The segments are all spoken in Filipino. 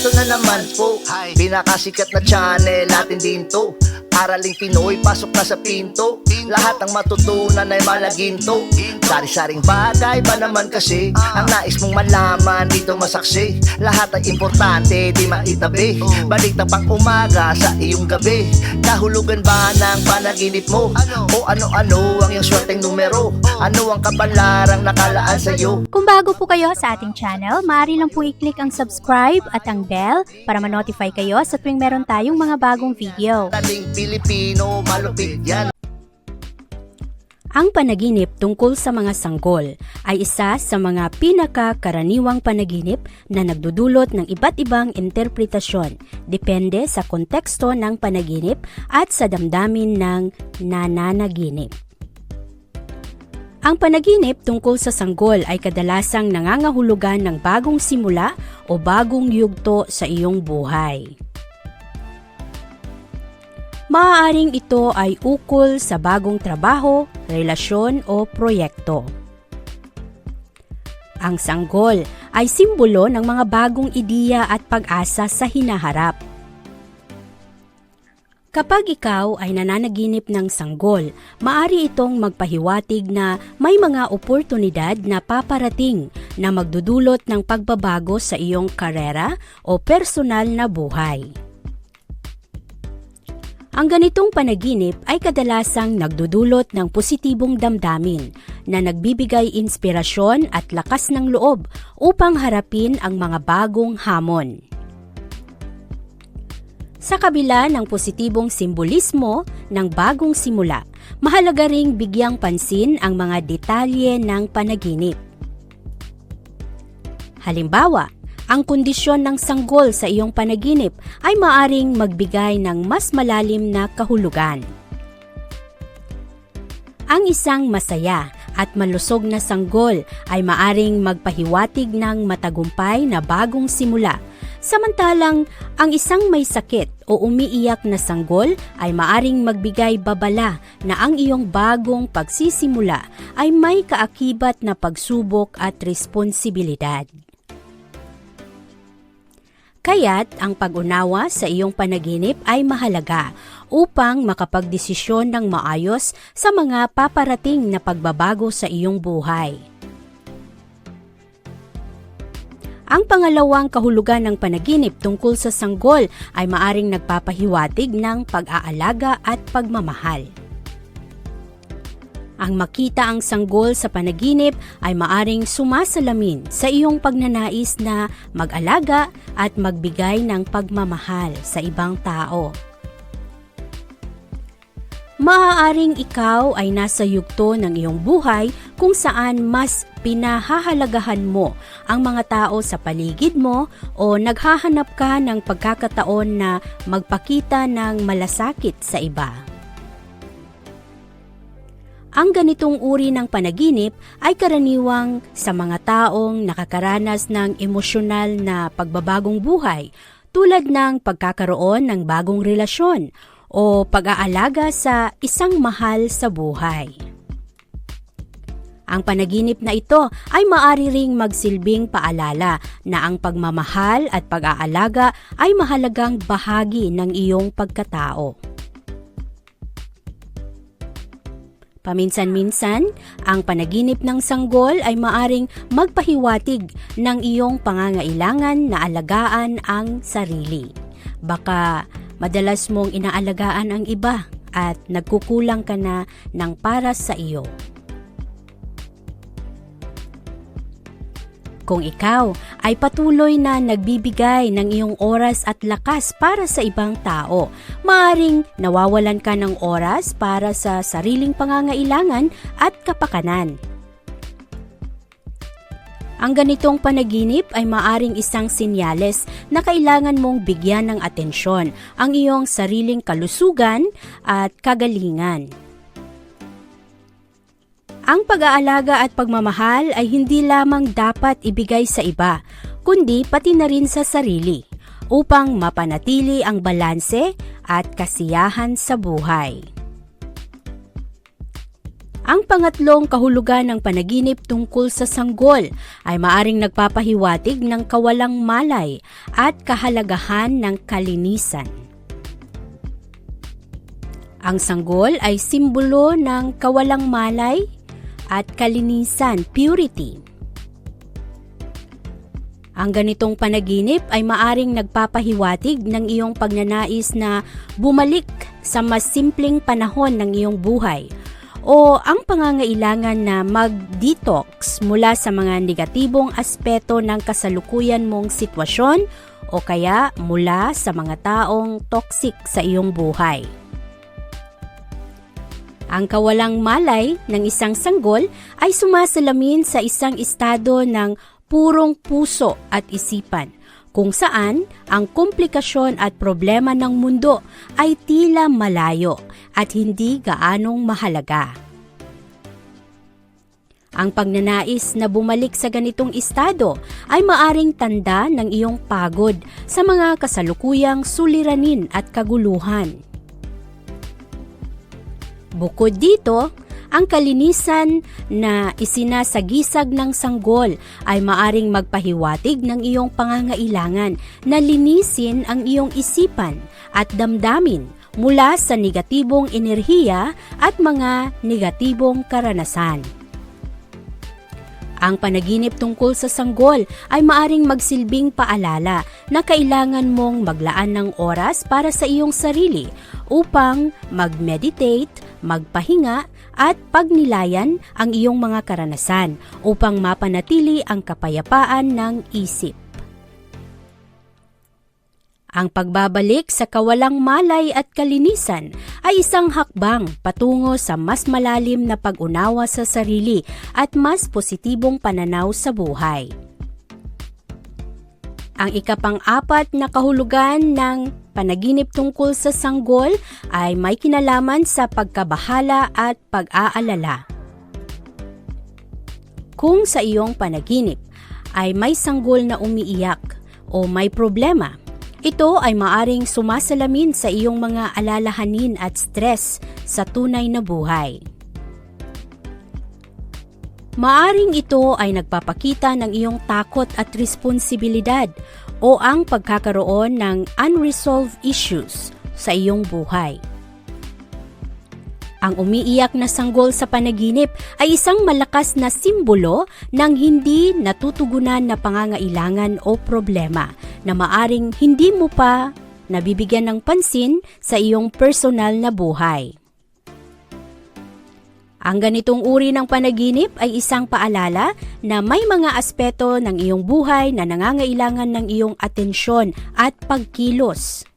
Eto na naman po, pinakasikat na channel natin din to Araling Pinoy, pasok na sa pinto Lahat ng matutunan ay malaginto Sari-saring bagay ba naman kasi Ang nais mong malaman dito masaksi Lahat ay importante, di maitabi Balik na pang umaga sa iyong gabi Kahulugan ba ng panaginip mo? Ano? O ano-ano ang iyong swerteng numero? Ano ang kabalarang nakalaan sa'yo? Kung bago po kayo sa ating channel, maaari lang po i-click ang subscribe at ang bell para ma-notify kayo sa tuwing meron tayong mga bagong video. Taling Pilipino, malupit yan Ang panaginip tungkol sa mga sanggol ay isa sa mga pinakakaraniwang panaginip na nagdudulot ng iba't ibang interpretasyon depende sa konteksto ng panaginip at sa damdamin ng nananaginip. Ang panaginip tungkol sa sanggol ay kadalasang nangangahulugan ng bagong simula o bagong yugto sa iyong buhay. Maaaring ito ay ukol sa bagong trabaho, relasyon o proyekto. Ang sanggol ay simbolo ng mga bagong ideya at pag-asa sa hinaharap. Kapag ikaw ay nananaginip ng sanggol, maari itong magpahiwatig na may mga oportunidad na paparating na magdudulot ng pagbabago sa iyong karera o personal na buhay. Ang ganitong panaginip ay kadalasang nagdudulot ng positibong damdamin na nagbibigay inspirasyon at lakas ng loob upang harapin ang mga bagong hamon. Sa kabila ng positibong simbolismo ng bagong simula, mahalaga ring bigyang pansin ang mga detalye ng panaginip. Halimbawa, ang kondisyon ng sanggol sa iyong panaginip ay maaring magbigay ng mas malalim na kahulugan. Ang isang masaya at malusog na sanggol ay maaring magpahiwatig ng matagumpay na bagong simula, samantalang ang isang may sakit o umiiyak na sanggol ay maaring magbigay babala na ang iyong bagong pagsisimula ay may kaakibat na pagsubok at responsibilidad. Kaya't ang pag-unawa sa iyong panaginip ay mahalaga upang makapagdesisyon ng maayos sa mga paparating na pagbabago sa iyong buhay. Ang pangalawang kahulugan ng panaginip tungkol sa sanggol ay maaring nagpapahiwatig ng pag-aalaga at pagmamahal. Ang makita ang sanggol sa panaginip ay maaring sumasalamin sa iyong pagnanais na mag-alaga at magbigay ng pagmamahal sa ibang tao. Maaaring ikaw ay nasa yugto ng iyong buhay kung saan mas pinahahalagahan mo ang mga tao sa paligid mo o naghahanap ka ng pagkakataon na magpakita ng malasakit sa iba. Ang ganitong uri ng panaginip ay karaniwang sa mga taong nakakaranas ng emosyonal na pagbabagong buhay tulad ng pagkakaroon ng bagong relasyon o pag-aalaga sa isang mahal sa buhay. Ang panaginip na ito ay maari ring magsilbing paalala na ang pagmamahal at pag-aalaga ay mahalagang bahagi ng iyong pagkatao. Paminsan-minsan, ang panaginip ng sanggol ay maaring magpahiwatig ng iyong pangangailangan na alagaan ang sarili. Baka madalas mong inaalagaan ang iba at nagkukulang ka na ng para sa iyo. Kung ikaw ay patuloy na nagbibigay ng iyong oras at lakas para sa ibang tao, maaring nawawalan ka ng oras para sa sariling pangangailangan at kapakanan. Ang ganitong panaginip ay maaring isang sinyales na kailangan mong bigyan ng atensyon ang iyong sariling kalusugan at kagalingan. Ang pag-aalaga at pagmamahal ay hindi lamang dapat ibigay sa iba, kundi pati na rin sa sarili upang mapanatili ang balanse at kasiyahan sa buhay. Ang pangatlong kahulugan ng panaginip tungkol sa sanggol ay maaring nagpapahiwatig ng kawalang malay at kahalagahan ng kalinisan. Ang sanggol ay simbolo ng kawalang malay at kalinisan, purity. Ang ganitong panaginip ay maaring nagpapahiwatig ng iyong pagnanais na bumalik sa mas simpleng panahon ng iyong buhay o ang pangangailangan na mag-detox mula sa mga negatibong aspeto ng kasalukuyan mong sitwasyon o kaya mula sa mga taong toxic sa iyong buhay. Ang kawalang malay ng isang sanggol ay sumasalamin sa isang estado ng purong puso at isipan, kung saan ang komplikasyon at problema ng mundo ay tila malayo at hindi gaanong mahalaga. Ang pagnanais na bumalik sa ganitong estado ay maaring tanda ng iyong pagod sa mga kasalukuyang suliranin at kaguluhan. Bukod dito, ang kalinisan na isinasagisag ng sanggol ay maaring magpahiwatig ng iyong pangangailangan na linisin ang iyong isipan at damdamin mula sa negatibong enerhiya at mga negatibong karanasan. Ang panaginip tungkol sa sanggol ay maaring magsilbing paalala na kailangan mong maglaan ng oras para sa iyong sarili upang mag-meditate, magpahinga at pagnilayan ang iyong mga karanasan upang mapanatili ang kapayapaan ng isip. Ang pagbabalik sa kawalang malay at kalinisan ay isang hakbang patungo sa mas malalim na pag-unawa sa sarili at mas positibong pananaw sa buhay. Ang ikapang-apat na kahulugan ng panaginip tungkol sa sanggol ay may kinalaman sa pagkabahala at pag-aalala. Kung sa iyong panaginip ay may sanggol na umiiyak o may problema, ito ay maaring sumasalamin sa iyong mga alalahanin at stress sa tunay na buhay. Maaring ito ay nagpapakita ng iyong takot at responsibilidad o ang pagkakaroon ng unresolved issues sa iyong buhay. Ang umiiyak na sanggol sa panaginip ay isang malakas na simbolo ng hindi natutugunan na pangangailangan o problema na maaring hindi mo pa nabibigyan ng pansin sa iyong personal na buhay. Ang ganitong uri ng panaginip ay isang paalala na may mga aspeto ng iyong buhay na nangangailangan ng iyong atensyon at pagkilos.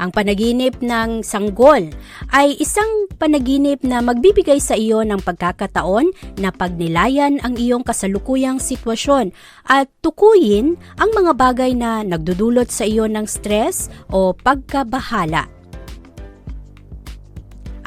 Ang panaginip ng sanggol ay isang panaginip na magbibigay sa iyo ng pagkakataon na pagnilayan ang iyong kasalukuyang sitwasyon at tukuyin ang mga bagay na nagdudulot sa iyo ng stress o pagkabahala.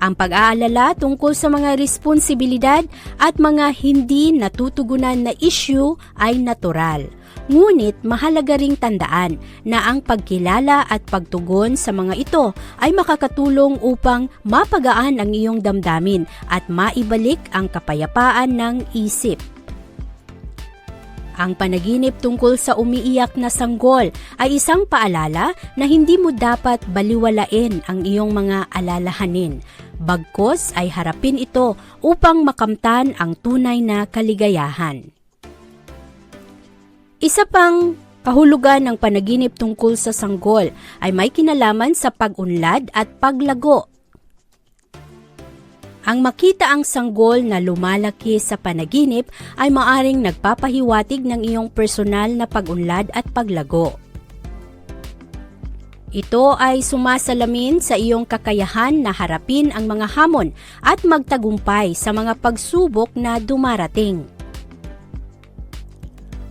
Ang pag-aalala tungkol sa mga responsibilidad at mga hindi natutugunan na issue ay natural. Ngunit mahalaga ring tandaan na ang pagkilala at pagtugon sa mga ito ay makakatulong upang mapagaan ang iyong damdamin at maibalik ang kapayapaan ng isip. Ang panaginip tungkol sa umiiyak na sanggol ay isang paalala na hindi mo dapat baliwalain ang iyong mga alalahanin. Bagkos ay harapin ito upang makamtan ang tunay na kaligayahan. Isa pang kahulugan ng panaginip tungkol sa sanggol ay may kinalaman sa pag-unlad at paglago. Ang makita ang sanggol na lumalaki sa panaginip ay maaring nagpapahiwatig ng iyong personal na pag-unlad at paglago. Ito ay sumasalamin sa iyong kakayahan na harapin ang mga hamon at magtagumpay sa mga pagsubok na dumarating.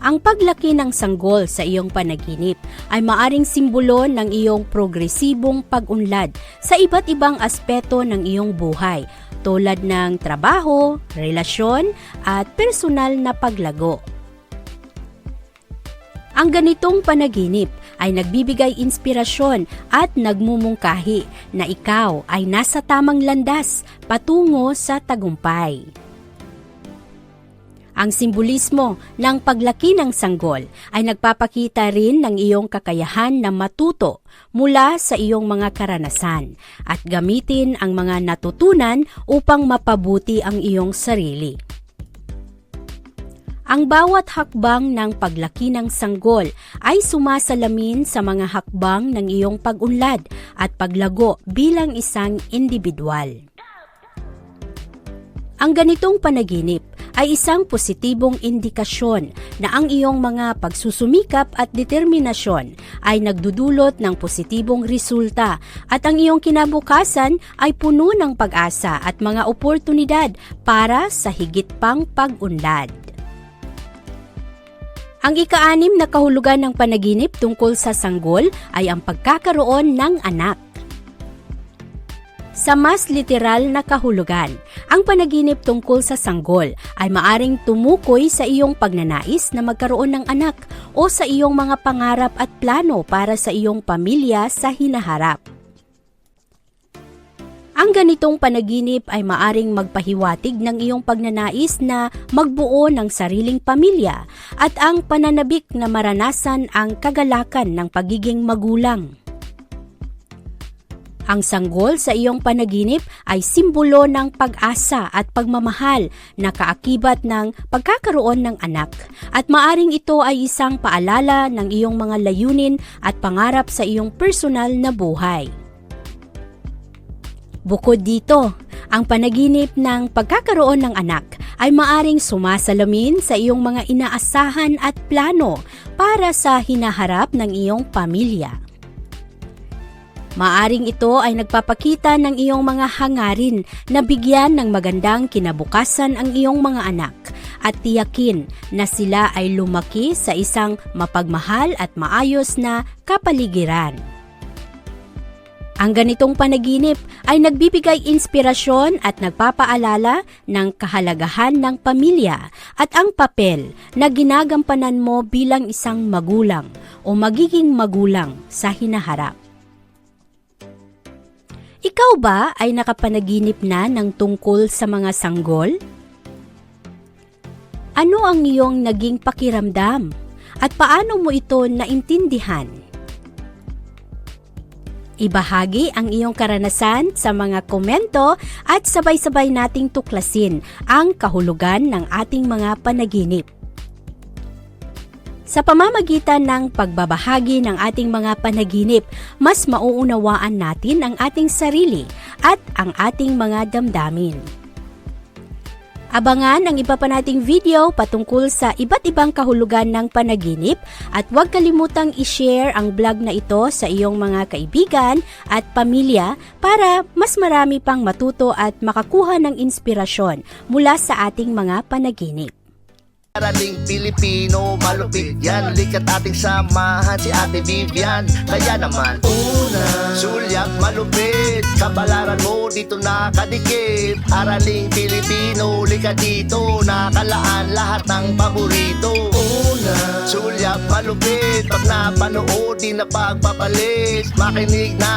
Ang paglaki ng sanggol sa iyong panaginip ay maaring simbolo ng iyong progresibong pag-unlad sa iba't ibang aspeto ng iyong buhay tulad ng trabaho, relasyon at personal na paglago. Ang ganitong panaginip ay nagbibigay inspirasyon at nagmumungkahi na ikaw ay nasa tamang landas patungo sa tagumpay. Ang simbolismo ng paglaki ng sanggol ay nagpapakita rin ng iyong kakayahan na matuto mula sa iyong mga karanasan at gamitin ang mga natutunan upang mapabuti ang iyong sarili. Ang bawat hakbang ng paglaki ng sanggol ay sumasalamin sa mga hakbang ng iyong pag-unlad at paglago bilang isang individual. Ang ganitong panaginip ay isang positibong indikasyon na ang iyong mga pagsusumikap at determinasyon ay nagdudulot ng positibong resulta at ang iyong kinabukasan ay puno ng pag-asa at mga oportunidad para sa higit pang pag-unlad. Ang ikaanim na kahulugan ng panaginip tungkol sa sanggol ay ang pagkakaroon ng anak. Sa mas literal na kahulugan, ang panaginip tungkol sa sanggol ay maaring tumukoy sa iyong pagnanais na magkaroon ng anak o sa iyong mga pangarap at plano para sa iyong pamilya sa hinaharap. Ang ganitong panaginip ay maaring magpahiwatig ng iyong pagnanais na magbuo ng sariling pamilya at ang pananabik na maranasan ang kagalakan ng pagiging magulang. Ang sanggol sa iyong panaginip ay simbolo ng pag-asa at pagmamahal na kaakibat ng pagkakaroon ng anak at maaring ito ay isang paalala ng iyong mga layunin at pangarap sa iyong personal na buhay. Bukod dito, ang panaginip ng pagkakaroon ng anak ay maaring sumasalamin sa iyong mga inaasahan at plano para sa hinaharap ng iyong pamilya. Maaring ito ay nagpapakita ng iyong mga hangarin na bigyan ng magandang kinabukasan ang iyong mga anak at tiyakin na sila ay lumaki sa isang mapagmahal at maayos na kapaligiran. Ang ganitong panaginip ay nagbibigay inspirasyon at nagpapaalala ng kahalagahan ng pamilya at ang papel na ginagampanan mo bilang isang magulang o magiging magulang sa hinaharap. Ikaw ba ay nakapanaginip na ng tungkol sa mga sanggol? Ano ang iyong naging pakiramdam at paano mo ito naintindihan? Ibahagi ang iyong karanasan sa mga komento at sabay-sabay nating tuklasin ang kahulugan ng ating mga panaginip. Sa pamamagitan ng pagbabahagi ng ating mga panaginip, mas mauunawaan natin ang ating sarili at ang ating mga damdamin. Abangan ang iba pa nating video patungkol sa iba't ibang kahulugan ng panaginip at huwag kalimutang i-share ang vlog na ito sa iyong mga kaibigan at pamilya para mas marami pang matuto at makakuha ng inspirasyon mula sa ating mga panaginip. Araling Pilipino, malupit yan. Likat ating samahan si Ate Vivian. Kaya naman Una Sulyak malupit Kabalaran mo dito nakadikit. Araling Pilipino, likat dito. Nakalaan lahat ng paborito. Una. Sulyak malupit Pag napanood di na pagpapalit Makinig na